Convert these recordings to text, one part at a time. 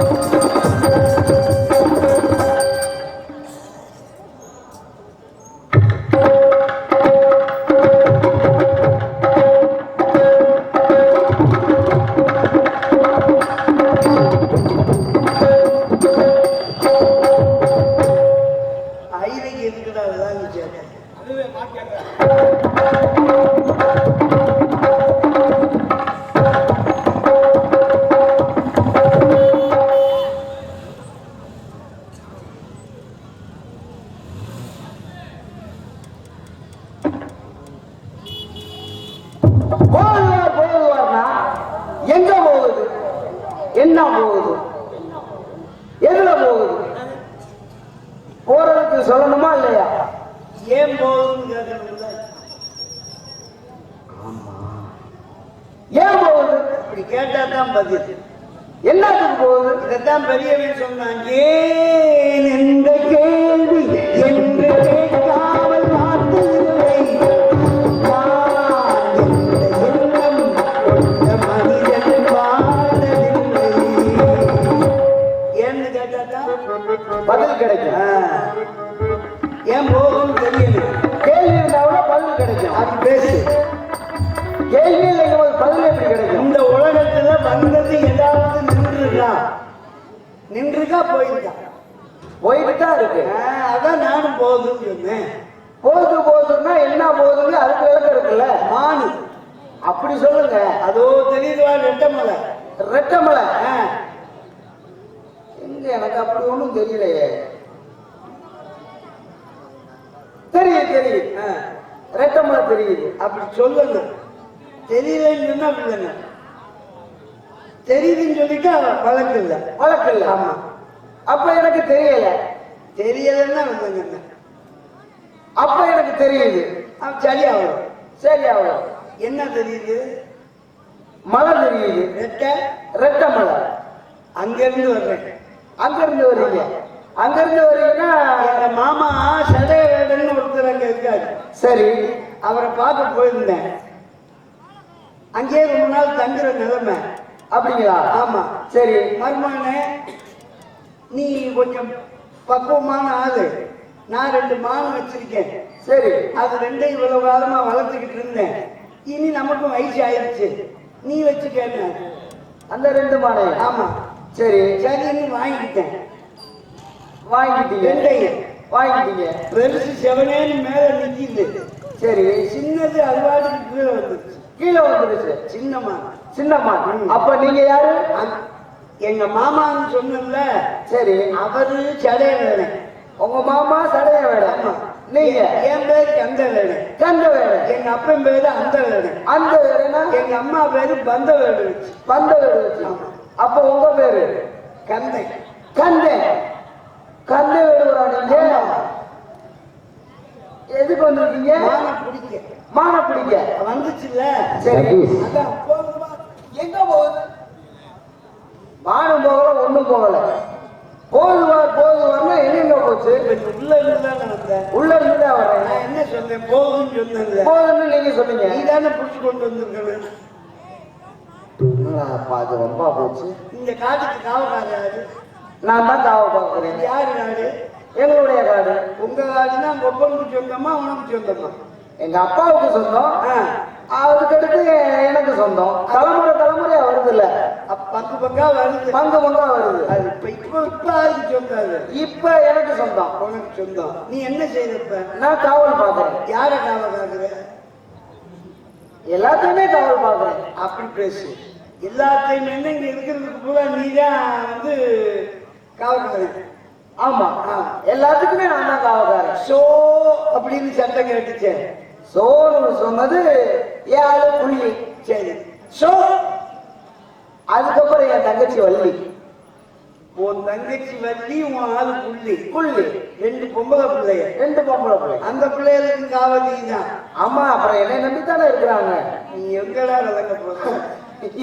you. போறதுக்கு சொல்லணுமா இல்லையா? ஏன் போகுதுன்னு கேட்கணும்ல ஏன் போகுது? இப்படி கேட்டா தான் பதில். என்னத்துக்கு போகுது? இதைத்தான் பெரியவன் சொன்னான் ஏன் என்ற கேள்வி வந்தது ஏதாவது நின்றுருக்கா நின்றுக்கா போயிருக்கா போயிட்டு. தான் இருக்கு. அதான் நானும் போகுதுன்னு சொன்னேன். போகுது போகுதுன்னா என்ன போகுதுங்க அதுக்கு விளக்கம் இருக்குல்ல? மானு. அப்படி சொல்லுங்க. அதோ தெரியுதுவா ரெட்டமலை ரெட்டமலை எங்க எனக்கு அப்படி ஒண்ணும் தெரியலையே. தெரியுது தெரியுது. ரெட்டமலை தெரியுது. அப்படி சொல்லணும் தெரியலன்னு சொன்னா அப்படிதானே. தெரியுதுன்னு சொல்லிட்டா வழக்கு இல்லை வழக்கு இல்ல ஆமா. அப்ப எனக்கு தெரியல. தெரியலன்னா வந்தங்க அப்ப எனக்கு தெரியுது சரியா வரும் சரி அவ்வளோ என்ன தெரியுது? மலை தெரியுது. ரெட்ட? ரெட்டமலை அங்கிருந்து வர்றேன் அங்க இருந்து வர்றீங்க அங்க இருந்து வர்றீங்கன்னா எங்க மாமா சடையவேடன்னு ஒருத்தர் அங்க இருக்காரு. சரி. அவரை பார்க்க போயிருந்தேன். அங்கேயே ரொம்ப நாள் தங்குற நிலைமை. அப்படிங்களா? ஆமா. சரி. மருமகனே நீ கொஞ்சம் பக்குவமான ஆளு. நான் ரெண்டு மானம் வச்சிருக்கேன். சரி. அது ரெண்டையும் இவ்வளவு காலமா வளர்த்துக்கிட்டு இருந்தேன். இனி நமக்கும் வயசு ஆயிடுச்சு நீ வச்சுக்கன்னு அந்த ரெண்டு மாடை ஆமா. சரி. சரின்னு வாங்கிக்கிட்டேன். வாங்கிட்டீங்க. ரெண்டையும். வாங்கிட்டீங்க. பெருசு செவனேன்னு மேல நிக்கிது. சரி. சின்னது அல்வாடுக்கு கீழே வந்துருச்சு. கீழே வந்துருச்சு. சின்னமா. சின்னம்மா. அப்ப நீங்க யாரு? எங்க மாமான்னு சொன்னல சரி. அவரு சடைய வேலை உங்க மாமா சடைய வேடம் நீங்க? என் பேரு கந்த வேலை கந்த வேடம் எங்க அப்பன் பேரு அந்த வேலை அந்த வேடனா எங்க அம்மா பேரு பந்த வேலை வச்சு. பந்த வேடம் வச்சு அப்ப உங்க பேரு? கந்தை. கந்தே. கந்த வேடுவரா நீங்க எதுக்கு வந்திருக்கீங்க? மான பிடிக்க. மான பிடிக்க. வந்துச்சுல்ல. சரி. அதான் போகுது வானம் போகல ஒண்ணும் போகல. போதுவார் போதுவார்னா எங்கெங்க போச்சு? உள்ள வந்தேன் உள்ள இருந்து நான் என்ன சொன்னேன்? போகுதுன்னு சொன்னேன்ல. போதும்னு நீங்க சொன்னீங்க. நீ தானே பிடிச்சு கொண்டு வந்திருக்கணும். என்னடா அது ரொம்ப போச்சு. இந்த காட்டுக்கு காவக்கார யாரு? நான் தான் காவ பார்க்குறேன். யாரு நாடு எங்களுடைய காடு. உங்க காடுனா கொப்பனுக்கு சொந்தமா உனக்கு சொந்தமா? எங்க அப்பாவுக்கு சொந்தம். அதுக்கடுத்து எனக்கு சொந்தம். தலைமுறை தலைமுறையா வருது இல்ல பங்கு பங்கா வருது. பங்கு பங்கா வருது. அது இப்ப இப்ப இப்ப யாருக்கு சொந்தம் அது. இப்ப எனக்கு சொந்தம். உனக்கு சொந்தம். நீ என்ன செய்யறப்ப? நான் காவல் பார்க்கறேன். யார காவக்காக்குற எல்லாத்தையுமே காவல் பார்க்கறேன். அப்படி பேசு. எல்லாத்தையும் என்ன இங்க இருக்கிறதுக்கு பூரா நீதான் வந்து காவல்காரன் ஆமா. எல்லாத்துக்குமே நான் தான் காவல்காரன் சோ அப்படின்னு சத்தம் கேட்டுச்சே. சோறு சொன்னது ஏழு புள்ளி சரி சோ அதுக்கப்புறம் என் தங்கச்சி வள்ளி. உன் தங்கச்சி வள்ளி உன் ஆளு புள்ளி. புள்ளி. ரெண்டு பொம்பளை பிள்ளைய. ரெண்டு பொம்பளை பிள்ளை. அந்த பிள்ளைகளுக்கு காவலி தான் ஆமா அப்புறம் என்னை நம்பி தானே இருக்கிறாங்க. நீ எங்கடா விளங்க போற?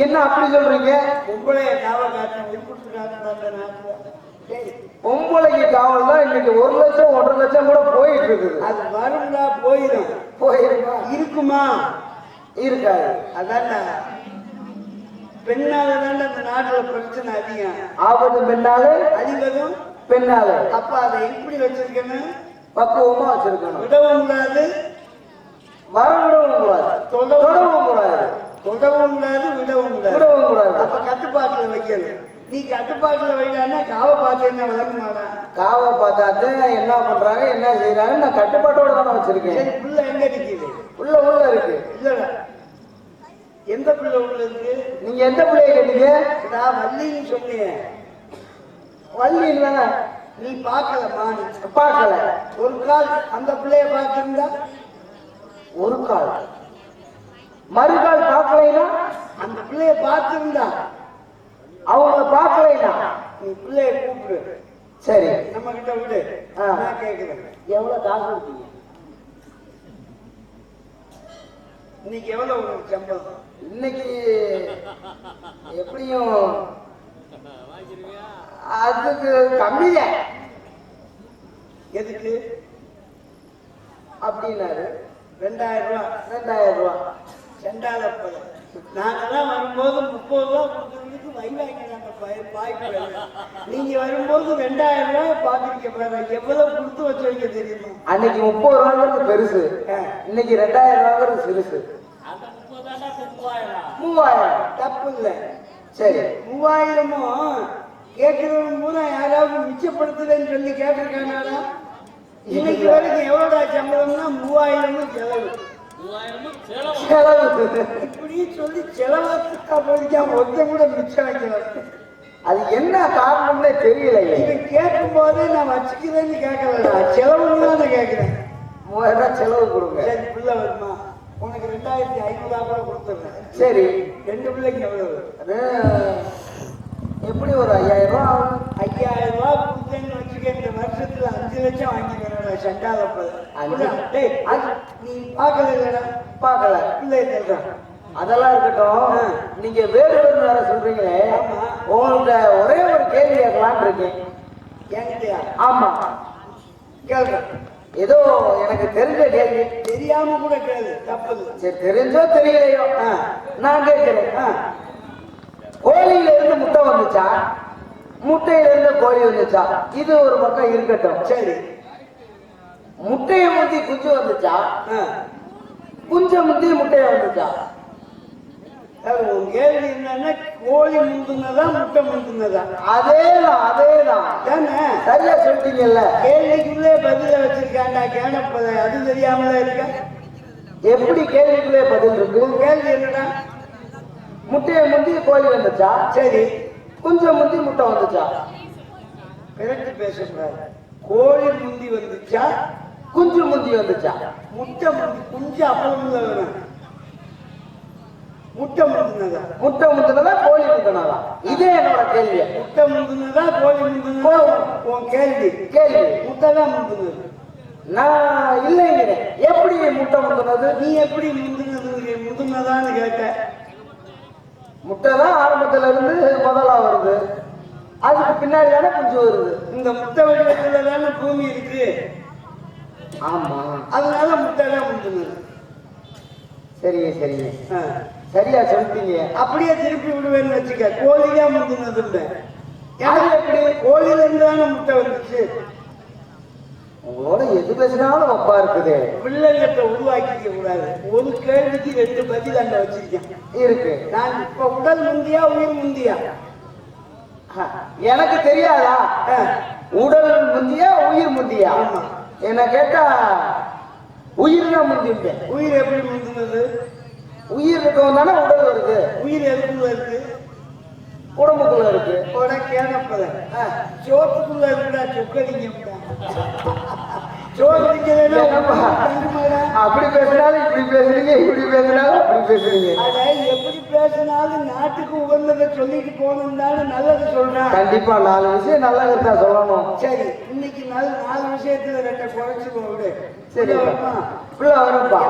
என்ன அப்படி சொல்றீங்க? பொம்பளைய காவல் காட்ட உட்புட்டு காட்டுற அந்த நாட்டுல. சரி, பொம்பளைக்கு காவல் தான் இன்னைக்கு ஒரு லட்சம் ஒன்றரை லட்சம் கூட போயிட்டு இருக்குது. அது வரும்டா போயிடும் போயிருமா? இருக்குமா? இருக்காது அதான்டா. பெண்ணால தான் அந்த நாட்டுல பிரச்சனை அதிகம். ஆபத்து பெண்ணாலே அழிவதும் பெண்ணாலே. அப்ப அதை எப்படி வச்சிருக்கணும்? பக்குவமா வச்சிருக்கணும். விடவும் கூடாது. வரவிடவும் கூடாது. தொடவும் கூடாது. தொடவும் கூடாது விடவும் கூடாது. விடவும் கூடாது. அப்ப கட்டுப்பாட்டுல வைக்கணும். நீ கட்டுப்பாட்டுல வைடான்னா காவ பார்த்து என்ன விளக்க மாட்டான் காவை பார்த்தாத்து என்ன பண்றாங்க என்ன செய்யறாங்க நான் கட்டுப்பாட்டோட தானே வச்சிருக்கேன். சரி எங்க நிக்குது உள்ள உள்ள இருக்கு. இல்லடா. எந்த பிள்ளை இருக்கு நீங்க எந்த பிள்ளைய கேட்டீங்க? நான் வள்ளின்னு சொன்னேன் வள்ளி இல்லைன்னா நீ பார்க்கல மாணி பார்க்கல. ஒரு கால் அந்த பிள்ளைய பார்த்திருந்தா? ஒரு கால். மறுகால் பார்க்கலைன்னா அந்த பிள்ளைய பார்த்திருந்தா? அவங்கள பார்க்கலைன்னா நீ பிள்ளைய கூப்பிடு. சரி. நம்ம கிட்ட விடு. ஆ. நான் கேட்கிறேன் எவ்வளவு காசு கொடுத்தீங்க? இன்னைக்கு எவ்வளவு உங்களுக்கு சம்பளம்? இன்னைக்கு எப்படியும் அதுக்கு கம்மிதான் எதுக்கு? அப்படின்னாரு. ரெண்டாயிரம் ரூபா ரெண்டாயிரம் ரூபா பழம் நாங்கெல்லாம் வரும்போது முப்பது ரூபா கொடுக்கறதுக்கு வைவாங்கிறாங்க பாய்ப்பு நீங்க வரும்போது ரெண்டாயிரம் ரூபாய் பாத்துருக்க பாரு எவ்வளவு கொடுத்து வச்சு வைக்க தெரியுமா? அன்னைக்கு முப்பது ரூபாங்கிறது பெருசு. இன்னைக்கு ரெண்டாயிரம் ரூபாங்கிறது சிறுசு. மூவாயிரம். தப்பு இல்லை சரி. மூவாயிரமும் கேட்கிறவங்க பூரா யாராவது மிச்சப்படுத்துறேன்னு சொல்லி கேட்டிருக்காங்களா இன்னைக்கு வரைக்கும் எவ்வளோடா சம்பளம்னா மூவாயிரமும் செலவு. செலவு. இப்படி சொல்லி செலவாத்துக்கா போயிருக்கான் ஒருத்தன் கூட மிச்சம் வைக்கல அது என்ன காரணம்னே தெரியலையே. இவன் கேட்கும் போதே நான் வச்சுக்கிறேன்னு கேட்கலடா. செலவுன்னு தான் கேட்கிறேன். மூவாயிரம் ரூபாய் செலவு கொடுங்க. சரி பிள்ளை வருமா? உனக்கு ரெண்டாயிரத்தி ஐநூறுரூவா கூட கொடுத்துட்றேன். சரி. ரெண்டு பிள்ளைக்கு எவ்வளவு? எப்படி ஒரு ஐயாயிரம் ரூபா ஆகும்? ஐயாயிரம் ரூபா கொடுத்தேன்னு வச்சுக்க இந்த வருஷத்துல அஞ்சு லட்சம் வாங்கிக்கிறேன்டா சண்டால அஞ்சு? டேய் அது நீ பார்க்கல இல்லடா? பார்க்கல. சொல்றான் அதெல்லாம் இருக்கட்டும். நீங்க வேறு வேறு சொல்றீங்களே. உங்கள்ட்ட ஒரே ஒரு கேள்வி கேட்கலான்னு இருக்கேன். ஆமா. கேள்றேன் ஏதோ எனக்கு தெரிஞ்ச கேள்வி. தெரியாம கூட கேளு தப்பு இல்லை. சரி தெரிஞ்சோ தெரியலையோ. நான் கேட்கிறேன். கோழியில இருந்து முட்டை வந்துச்சா? முட்டையில இருந்து கோழி வந்துச்சா? இது ஒரு பக்கம் இருக்கட்டும். சரி. முட்டையை முத்தி குஞ்சு வந்துச்சா? குஞ்ச முத்தி முட்டையை வந்துச்சா? அது கேள்வி என்னன்னா கோழி முந்துனதா முட்டை முந்துனதா? அதேதான் அதேதான். தானே? சரியா சொல்லிட்டீங்கல்ல? கேள்விக்குள்ளே பதில வச்சிருக்காண்டா கேனப்பத அது தெரியாமல இருக்க? எப்படி கேள்விக்குள்ளே பதில் இருக்கு? கேள்வி என்னடா? முட்டையை முந்தி கோழி வந்துச்சா? சரி. குஞ்ச முந்தி முட்டை வந்துச்சா? பிறகு பேசக்கூடாது. கோழி முந்தி வந்துச்சா? குஞ்சு முந்தி வந்துச்சா? முட்டை முந்தி குஞ்சு அப்பளம் வரும் முட்டை முந்தினதா? முட்டை முந்தினதா கோழி முந்தினதா? இதே என்னோட கேள்வி. முட்டை முந்தினதா கோழி முந்தினதா? உன் கேள்வி. கேள்வி. முட்டை தான் முந்தினது. நான் இல்லைங்கிறேன் எப்படி முட்டை முந்தினது? நீ எப்படி முந்தினது? முந்தினதான்னு கேட்ட. முட்டை தான் ஆரம்பத்துல இருந்து முதலா வருது. அதுக்கு பின்னாடி தானே குஞ்சு வருது. இந்த முட்டை வடிவத்துல தானே பூமி இருக்கு. ஆமா. அதனால முட்டை தான் முந்தினது. சரிங்க சரிங்க. சரியா சொல்லிட்டீங்க. அப்படியே திருப்பி விடுவேன்னு வச்சுக்க கோழி தான் முந்தினது அது ஏன்னா எப்படி? கோழில இருந்து தானே முட்டை வந்துச்சு. உங்களோட எது பேசினாலும் அப்பா இருக்குது. பிள்ளைங்கிட்ட உருவாக்கிக்க கூடாது. ஒரு கேள்விக்கு ரெண்டு பதில் அங்க வச்சிருக்கேன். இருக்கு. நான் இப்ப உடல் முந்தியா உயிர் முந்தியா? எனக்கு தெரியாதா. உடல் முந்தியா உயிர் முந்தியா. என்ன கேட்டா உயிர் தான் முந்திட்டேன் உயிர் எப்படி முந்தினது? உயிர் இருக்கவும் தானே உடல் வருது உயிர் எதுக்குள்ள இருக்கு? உடம்புக்குள்ள இருக்கு. போட கேனப்பத சோத்துக்குள்ள இருக்குடா சொக்கடிங்க அப்படி பேசினாலும் இப்படி பேசுறீங்க இப்படி பேசினாலும் அப்படி பேசுறீங்க. எப்படி பேசினாலும் நாட்டுக்கு உகந்ததை சொல்லிட்டு போகணும்னு நல்லது சொல்றேன். கண்டிப்பா நாலு விஷயம் நல்லா இருந்தா சொல்லணும். சரி இன்னைக்கு நாலு நாலு விஷயத்துல ரெண்டை குறைச்சு விடு சரி பிள்ளை வரும்பா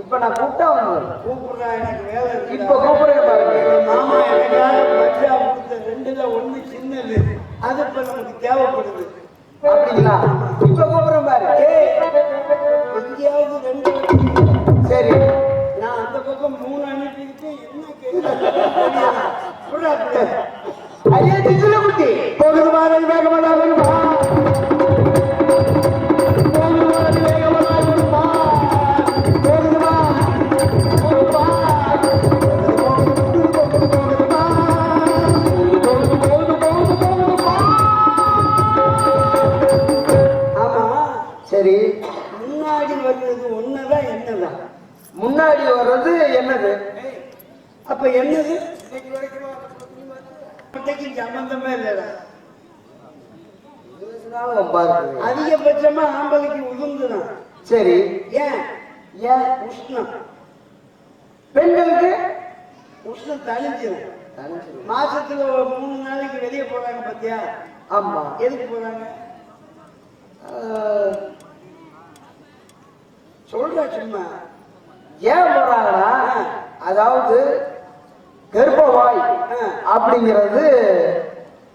இப்ப நான் கூப்பிட்டா வந்து கூப்பிடுறா எனக்கு வேலை இப்ப கூப்பிடுங்க பாருங்க. மாமா எனக்காக பட்ஜா கொடுத்த ரெண்டுல ஒண்ணு சின்னது. அது இப்ப நமக்கு தேவைப்படுது. அப்படிங்களா? இப்ப கூப்பிடுறேன் பாரு. எங்கேயாவது ரெண்டு. சரி. நான் அந்த பக்கம் மூணு அனுப்பிக்கிட்டு என்ன கேட்க ஐயா திசுல குட்டி. போகுது மாதிரி வேகமாக முன்னாடி வர்றது என்னது? அப்ப என்னது? சம்பந்தமே இல்லடா. அதிகபட்சமா ஆம்பளைக்கு உதுந்துதான். சரி. ஏன்? ஏன்? உஷ்ணம். பெண்களுக்கு உஷ்ணம் தணிஞ்சிடும் மாசத்துல மூணு நாளைக்கு வெளியே போறாங்க பாத்தியா? ஆமா. எதுக்கு போறாங்க? சொல்ற சும்மா. ஏன் போறாங்கன்னா அதாவது கர்ப்பவாய் அப்படிங்கிறது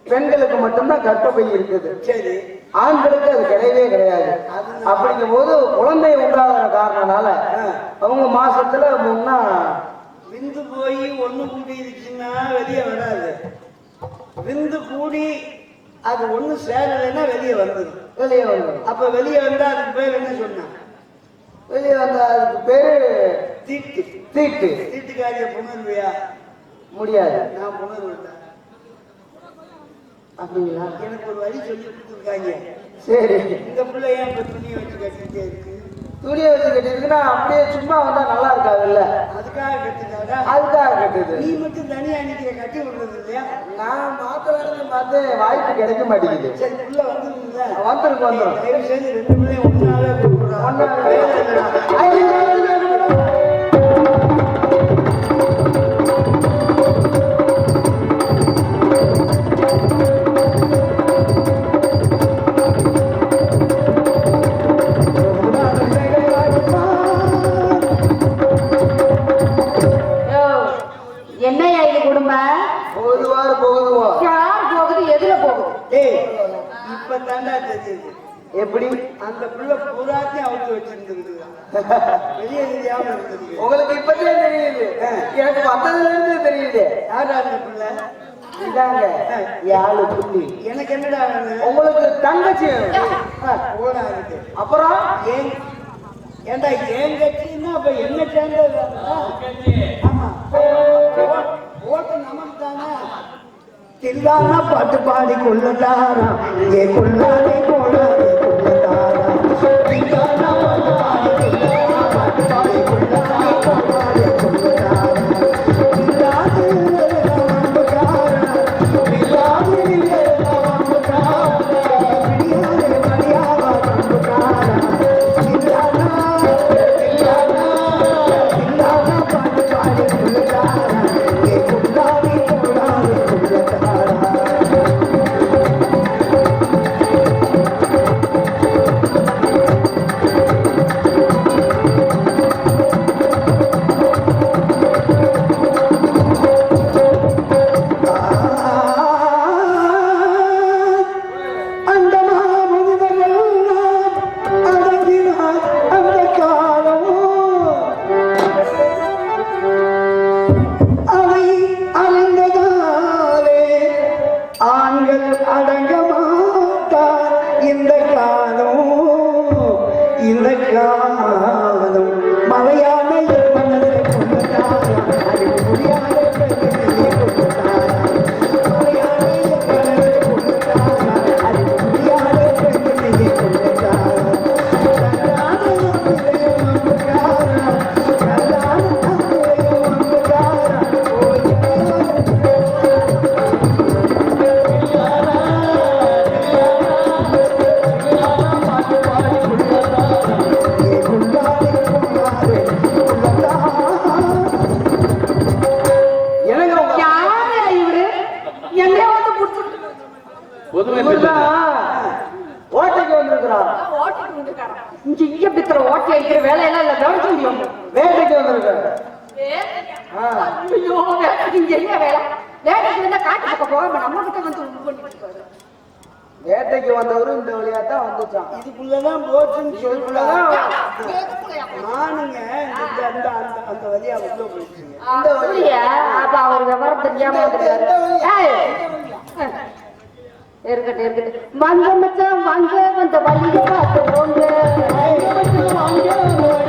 பெண்களுக்கு மட்டும்தான் கர்ப்பப்பை இருக்குது. சரி. ஆண்களுக்கு அது கிடையவே கிடையாது. அப்படிங்கும் போது குழந்தை உண்டாகிற காரணனால அவங்க மாசத்துல முன்னா விந்து போய் ஒண்ணு கூடி இருந்துச்சுன்னா வெளியே வராது. விந்து கூடி அது ஒண்ணு சேரலைன்னா வெளியே வந்துடும் வெளியே வந்துடும் அப்ப வெளியே வந்தா அதுக்கு பேர் என்ன சொன்னான் வெளியே வந்த அதுக்கு பேரு தீட்டு. தீட்டு. தீட்டுக்காரிய புணர்வியா? முடியாது. நான் புணர்விட்டேன். அப்படிங்களா? எனக்கு ஒரு வழி சொல்லி கொடுத்துருக்காங்க. சரி. இந்த பிள்ளை ஏன் இப்ப துணியை வச்சு இருக்கு? துணியை வச்சு கட்டிருக்குன்னா அப்படியே சும்மா வந்தா நல்லா இருக்காதுல்ல? அதுக்காக கட்டிட்டாரா அதுக்காக கட்டுது நீ மட்டும் தனியா நிக்கிற கட்டி விடுறது இல்லையா நான் மாத்த வேலை பார்த்து வாய்ப்பு கிடைக்க மாட்டேங்குது. சரி புள்ள வந்துருக்குல்ல? வந்துருக்கு வந்துரும். தயவு செய்து ரெண்டு பிள்ளையும் ஒன்னாவே ¡Hola, Elena! ¡Hola, Elena! அந்த பிள்ளை பூராத்தையும் அவுத்து வச்சிருந்துருக்குறான் வெளியே தெரியாம இருந்திருக்கு உங்களுக்கு இப்பதே தெரியுது. எனக்கு வந்ததுல இருந்து தெரியுது. யாரா அந்த பிள்ளை இதாங்க ஏழு புள்ளி. எனக்கு என்னடா உங்களுக்கு தங்கச்சி இருக்கு அப்புறம்? ஏன்? ஏண்டா ஏன் கட்சின்னா அப்ப என்ன சேர்ந்தது ஆமா. ஓட்டு நமக்கு தானே. தில்லானா பாட்டு பாடி கொள்ளதாரா ஏ கொள்ளாதே போடாதே கொள்ளதாரா தில்லானா புதுமை இங்க இங்க பித்திர ஓட்டை அடிக்கிற இல்ல. கவனிச்சு முடியும். வேட்டைக்கு வந்திருக்காரு இங்க என்ன வேலை? வேட்டைக்கு வந்தா இந்த வழியா தான் வந்துச்சான் இதுக்குள்ளதான் போச்சுன்னு சொல்லுள்ளதான் நானுங்க அந்த வழியா உள்ள போயிடுச்சுங்க அந்த வழியா? அப்ப அவர் விவரம் தெரியாம இருக்கட்டும் இருக்கட்டும். வாங்க மச்சான் வாங்க வந்த வழியை பார்த்து போங்க. வாங்க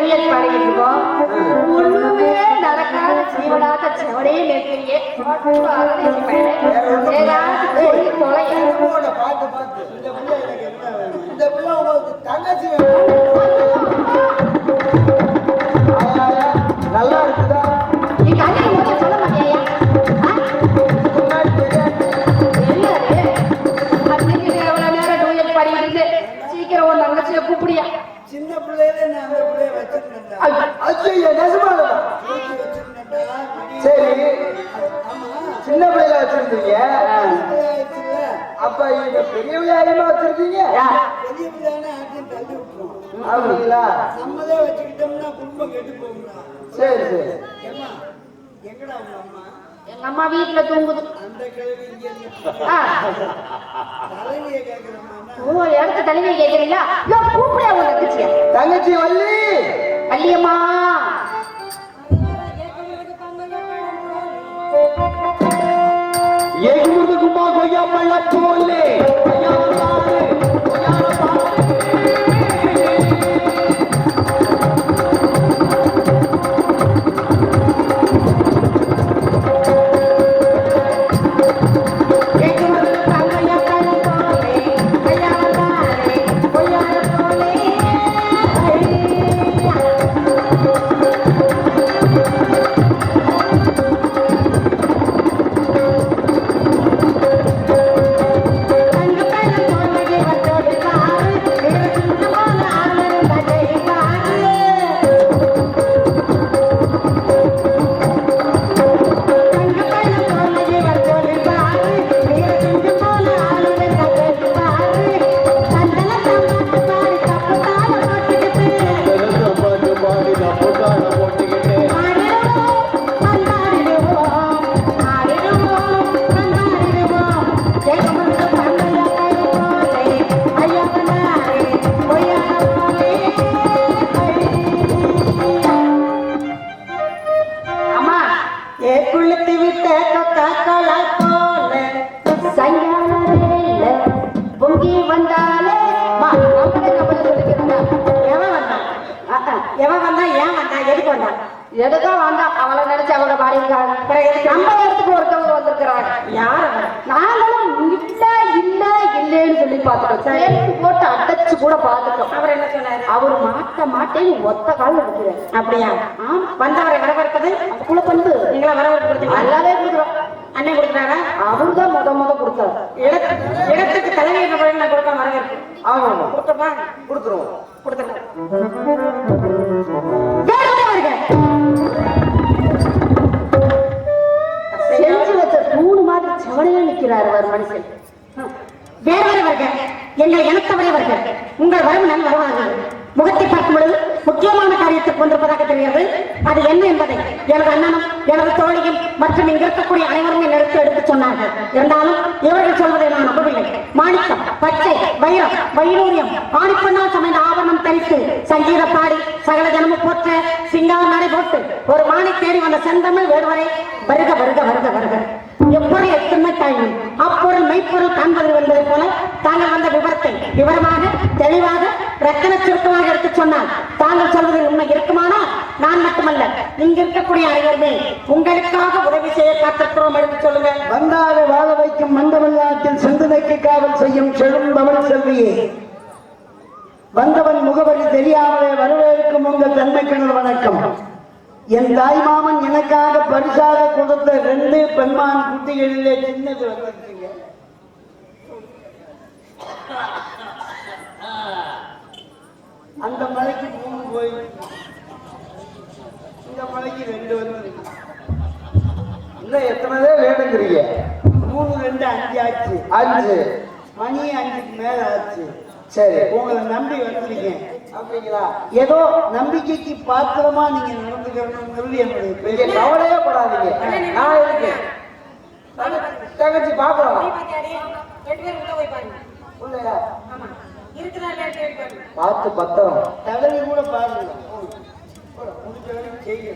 ரெண்டு பேரும் பாடிக்கிட்டு இருக்கோம். ஒண்ணுமே நடக்காத ஜீவனாட்ட செவனே நிற்கிறீங்க. ஏதாவது சொல்லி தொலை. பார்த்து பார்த்து இந்த பிள்ளை உங்களுக்கு தங்கச்சி அப்ப இங்க பெரிய விளையாடிமா வச்சிருக்கீங்க? பெரிய பிள்ளையான ஆட்டையும் தள்ளி விட்டுரும். அப்படிங்களா? நம்மளே வச்சுக்கிட்டோம்னா குடும்பம் கெட்டு போகும்டா. சரி சரி. எங்கடா உங்க அம்மா? எங்க அம்மா வீட்டுல தூங்குது. அந்த கேட்கிறோம்னா ஓ இடத்த தலைவியை கேட்கறீங்களா யோ, கூப்பிடியா உன் தங்கச்சியை. தங்கச்சி வள்ளி. வள்ளியம்மா. ஏகுமுருது கும்மா கொய்யா பள்ள எவன் வந்தா ஏன் வந்தா? எதுக்கு வந்தான் எதுக்கோ வந்தா? அவளை நினைச்சு அவங்க பாடியிருக்காங்க. நம்ம இடத்துக்கு ஒருத்தவங்க வந்திருக்கிறாங்க. யார்? நாங்களும் இல்ல இல்ல இல்லன்னு சொல்லி பார்த்துட்டோம். போட்டு அடைச்சு கூட பார்த்துட்டோம். அவர் என்ன சொன்னாரு? அவர் மாட்ட மாட்டேன்னு ஒத்த காலில் இருக்கிறார் அப்படியா? ஆமா. வந்தவரை வரவேற்பது? வந்து நீங்களா வரவேற்பு நல்லாவே கொடுக்குறோம் அண்ணன் கொடுக்குறாரா அவரு தான் முத முத கொடுத்தாரு. இடத்துக்கு தலைமை நான் கொடுக்க வரவேற்பு ஆமா ஆமா கொடுத்தப்பா? கொடுத்துருவோம். வருக வச்ச தூணு மாதிரி செவனையா நிக்கிறாரு அவர் மனுஷன். வேற வருக எங்கள் இனத்தவரைவர்கள் உங்கள் வரவு நல் வரவாக முகத்தை பார்க்கும் பொழுது முக்கியமான காரியத்தை கொண்டிருப்பதாக தெரிகிறது. அது என்ன என்பதை எனது அண்ணனும் எனது தோழியும் மற்றும் இங்க இருக்கக்கூடிய அனைவரும் எடுத்து எடுத்து சொன்னார்கள். இருந்தாலும் இவர்கள் சொல்வதை நான் நம்பவில்லை. மாணிக்கம் பச்சை வைரம் வைரூரியம் ஆணிப்பெண்ணால் சமைந்த ஆபரணம் தரித்து சங்கீத பாடி சகல ஜனமும் போற்ற சிங்கார நடை போட்டு ஒரு மானை தேடி வந்த செந்தமிழ் வேடுவரை வருக வருக வருக வருக. எப்பொருள் எத்தனை தாயும் அப்பொருள் மெய்ப்பொருள் காண்பது என்பதை போல தாங்கள் வந்த விவரத்தை விவரமாக தெளிவாக ரத்தன சுருக்கமாக எடுத்து சொன்னால் தாங்கள் சொல்வதில் உண்மை இருக்குமானால் நான் மட்டுமல்ல இங்க இருக்கக்கூடிய அனைவருமே உங்களுக்காக உதவி செய்ய காத்திருக்கிறோம். எடுத்து சொல்லுங்க வந்தாக வாழ வைக்கும் மண்டவல்லாத்தில் சிந்தனைக்கு செய்யும் செழும்பவன் செல்வியே வந்தவன் முகவரி தெரியாமலே வரவேற்கும் உங்கள் தன்மைக்கு வணக்கம். என் தாய் மாமன் எனக்காக பரிசாக கொடுத்த ரெண்டு பெண்மான் குட்டிகளிலே சின்னது வந்திருக்கீங்க. அந்த மலைக்கு மூணு போய் இந்த மலைக்கு ரெண்டு வந்திருக்கு. இன்னும் எத்தனைதே வேணுங்கிறீங்க மூணு ரெண்டு அஞ்சு ஆச்சு. அஞ்சு. மணி அஞ்சுக்கு மேல ஆச்சு. சரி. உங்களை நம்பி வந்திருக்கேன். அப்படிங்களா ஏதோ நம்பிக்கைக்கு பாத்திரமா நீங்க நடந்துக்கணுங்கிறது என்னுடைய நீங்க பேர் கவலையே படாதீங்க. நான் இருக்கேன் தங்கச்சி பாக்கலாம் ரெண்டு பேரும் உள்ள போய் பாருங்க. இல்லையா ஆமா. இருக்கிறாள் பாருங்க. பார்த்து பத்திரம். தடவி கூட பாருங்க. முடிஞ்ச வரைக்கும் செய்யுங்க